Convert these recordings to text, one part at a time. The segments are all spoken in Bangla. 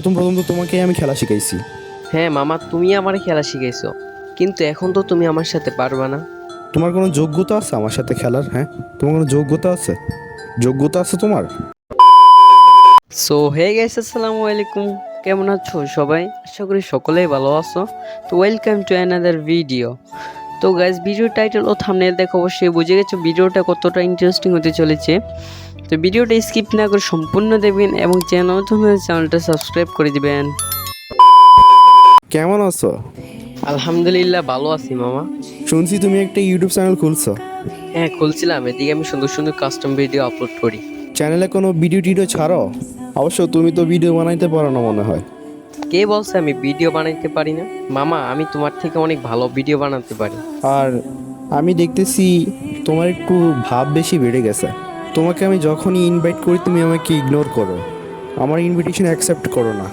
প্রথম প্রথম তো তোমাকে আমি খেলা শিখাইছি। হ্যাঁ মামা তুমি আমার খেলা শিখাইছো। কিন্তু এখন তো তুমি আমার সাথে পারবা না। তোমার কোনো যোগ্যতা আছে আমার সাথে খেলার হ্যাঁ? তোমার কোনো যোগ্যতা আছে? যোগ্যতা আছে তোমার? সো হে গাইস আসসালামু আলাইকুম। কেমন আছো সবাই? আশা করি সকলেই ভালো আছো। তো ওয়েলকাম টু অ্যানাদার ভিডিও তো গাইস ভিডিও টাইটেল ও থামনেল দেখো অবশ্যই বুঝে গেছো। ভিডিওটা কতটা ইন্টারেস্টিং হতে চলেছে। তো ভিডিওটা স্কিপ না করে সম্পূর্ণ দেখবেন এবং চ্যানেল তুমি চ্যানেলটা সাবস্ক্রাইব করে দিবেন। কেমন আছো? আলহামদুলিল্লাহ ভালো আছি মামা। শুনছি তুমি একটা ইউটিউব চ্যানেল খুলছো। হ্যাঁ খুলছিলাম। এদিকে আমি সুন্দর সুন্দর কাস্টম ভিডিও আপলোড করি। চ্যানেলে কোনো ভিডিও টিডিও ছাড়ো? অবশ্য তুমি তো ভিডিও বানাইতে পারো না মনে হয়। কে বলছে আমি ভিডিও বানাইতে পারি না? মামা আমি তোমার থেকে অনেক ভালো ভিডিও বানাতে পারি। আর আমি দেখতেছি তোমার একটু ভাব বেশি বেড়ে গেছে। তোমাকে আমি যখনই ইনভাইট করি তুমি আমাকে ইগনোর করো। আমার ইনভিটেশন অ্যাকসেপ্ট করো না।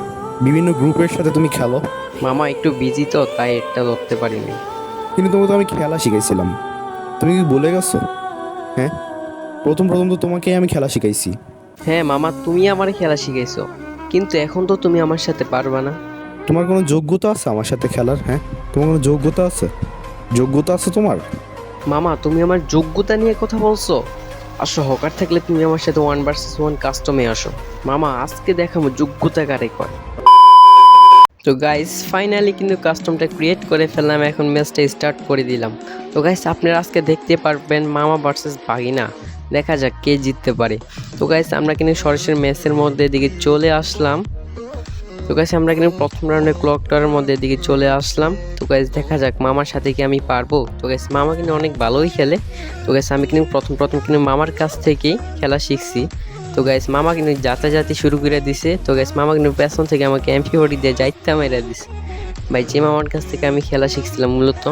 বিভিন্ন গ্রুপের সাথে তুমি খেলো। মামা একটু বিজি তো তাই এটা ধরতে পারিনি। কিন্তু তোমাকে তো আমি খেলা শিখাইছিলাম। তুমি কি বলে গেছো? হ্যাঁ? প্রথম প্রথম তো তোমাকে আমি খেলা শিখাইছি। হ্যাঁ মামা তুমি আমার খেলা শিখাইছো। কিন্তু এখন তো তুমি আমার সাথে পারবা না। তোমার কোনো যোগ্যতা আছে আমার সাথে খেলার? হ্যাঁ? তোমার কোনো যোগ্যতা আছে? যোগ্যতা আছে তোমার? মামা তুমি আমার যোগ্যতা নিয়ে কথা বলছো? আসো হকার থাকলে তুমি আমার সাথে ওয়ান ভার্সেস ওয়ান কাস্টমে আসো। মামা, আজকে দেখাবো যোগ্যতা কারে কয়। তো গাইস ফাইনালি কিন্তু কাস্টমটা ক্রিয়েট করে ফেললাম, এখন ম্যাচটা স্টার্ট করে দিলাম। তো গাইস আপনারা আজকে দেখতে পারবেন মামা ভার্সেস বাগিনা দেখা যাক কে জিততে পারে। তো গাইস আমরা কিন্তু সরাসরি ম্যাচের মধ্যে দিকে চলে আসলাম। তো গাইস আমরা কিন্তু প্রথম রাউন্ডে ক্লক টাওয়ারের মধ্যে দিকে চলে আসলাম। তো গাইস দেখা যাক মামার সাথে কি আমি পারব। তো গাইস মামা কিন্তু অনেক ভালোই খেলে। তো গাইস আমি কিন্তু প্রথম প্রথম কিন্তু মামার কাছ থেকেই খেলা শিখছি। তো গাইস মামা কিন্তু যাতাযাতি শুরু করে দিছে। তো গাইস মামা কিন্তু পেছন থেকে আমাকে এমপি ফোর্টি দিয়ে যাইতে মেরে দিছে। ভাই, যে মামার কাছ থেকে আমি খেলা শিখছিলাম মূলত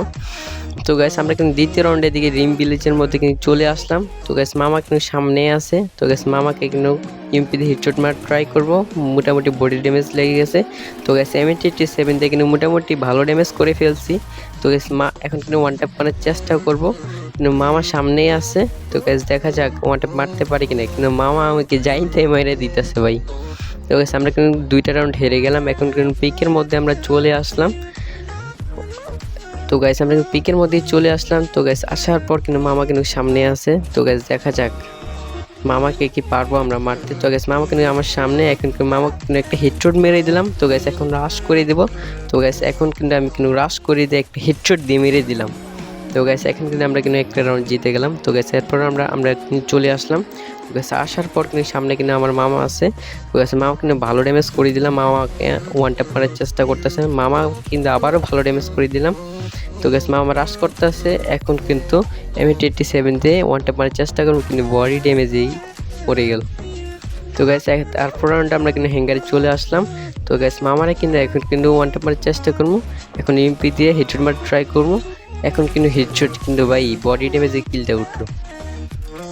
তো গাইস আমরা কিন্তু দ্বিতীয় রাউন্ডের দিকে রিম ভিলেজের মধ্যে কিন্তু চলে আসলাম। তো গাইস মামা কিন্তু সামনে আছে। তো গাইস মামাকে কিন্তু ইমপি দিয়ে হিটশট মার ট্রাই করব। মোটামুটি বডি ড্যামেজ লেগে গেছে। তো গ্যাস গাইস এমএটি সেভেন দিয়ে কিন্তু মোটামুটি ভালো ড্যামেজ করে ফেলছি। তো গাইস মা এখন কিন্তু ওয়ান ট্যাপ করার চেষ্টা করব। কিন্তু মামা সামনেই আছে। তো গাইস দেখা যাক ওয়ান ট্যাপ মারতে পারি কিনা। কিন্তু মামা আমাকে যাই তাই মেরে দিতেছে ভাই। তো গাইস আমরা কিন্তু দুইটা রাউন্ড হেরে গেলাম। এখন কিন্তু পিকের মধ্যে আমরা চলে আসলাম। তো গাইস আমরা কিন্তু পিকের মধ্যেই চলে আসলাম। তো গাইস আসার পর কিন্তু মামা কিন্তু সামনে আছে। তো গাইস দেখা যাক মামাকে কি পারব আমরা মারতে। তো গাইস মামা কিন্তু আমার সামনে এখন মামা কিন্তু একটা হেডশট মেরে দিলাম। তো গেছে এখন রাশ করে দেব। তো গাইস এখন কিন্তু আমি কিন্তু রাশ করে দিয়ে একটা হেডশট দিয়ে মেরে দিলাম। তো গাইস এখন কিন্তু আমরা কিন্তু একটা রাউন্ড জিতে গেলাম, তো গাইস এরপর আমরা আমরা চলে আসলাম। তো গাইস আসার পর কিন্তু সামনে কিন্তু আমার মামা আছে। তো গাইস মামা কিন্তু ভালো ড্যামেজ করে দিলাম। মামাকে ওয়ান ট্যাপ করার চেষ্টা করতেছে। মামা কিন্তু আবারও ভালো ড্যামেজ করে দিলাম। তো গাইস মামা রাশ করতেছে। এখন কিন্তু এম এইটি সেভেন দিয়ে ওয়ান ট্যাপ মারার চেষ্টা করব, কিন্তু বডি ড্যামেজেই পড়ে গেল। তো গাইস তারপর রাউন্ডে আমরা কিন্তু হ্যাঙ্গারে চলে আসলাম। তো গাইস মামারা কিন্তু এখন কিন্তু ওয়ান ট্যাপ মারার চেষ্টা করব। এখন এমপি দিয়ে হেডশট মারা ট্রাই করব। এখন কিন্তু হেডশট কিন্তু ভাই বডি ড্যামেজে কিলটা উঠল।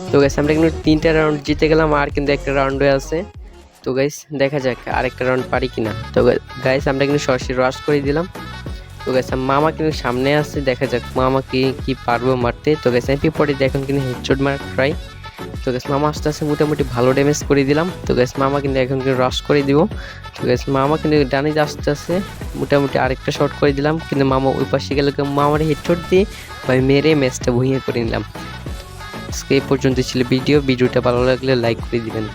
তো গাইস আমরা কিন্তু তিনটা রাউন্ড জিতে গেলাম, আর কিন্তু একটা রাউন্ডে আছে। তো গাইস দেখা যাক আরেকটা রাউন্ড পারি কিনা। তো গাইস আমরা কিন্তু সরাসরি রাশ করে দিলাম। তো গাইস মামা কিন্তু সামনে আছে, দেখা যাক মামা কি কি পারব মারতে। তো গাইস এমপি পরে এখন কিন্তু হেডশট মার ট্রাই তো গ্যাস মামা আস্তে আস্তে মোটামুটি ভালো ড্যামেজ করে দিলাম। তো গ্যাস মামা কিন্তু এখন কিন্তু রাশ করে দিব। তো গেছে মামা কিন্তু ডানে আস্তে আস্তে মোটামুটি আরেকটা শট করে দিলাম। কিন্তু মামা ওই পাশে গেলে মামার হেডশট দিয়ে ভাই মেরে ম্যাচটা ভুঁইয়ে করে নিলাম। আজকে এই পর্যন্ত ছিল ভিডিও ভিডিওটা ভালো লাগলে লাইক করে দিবেন।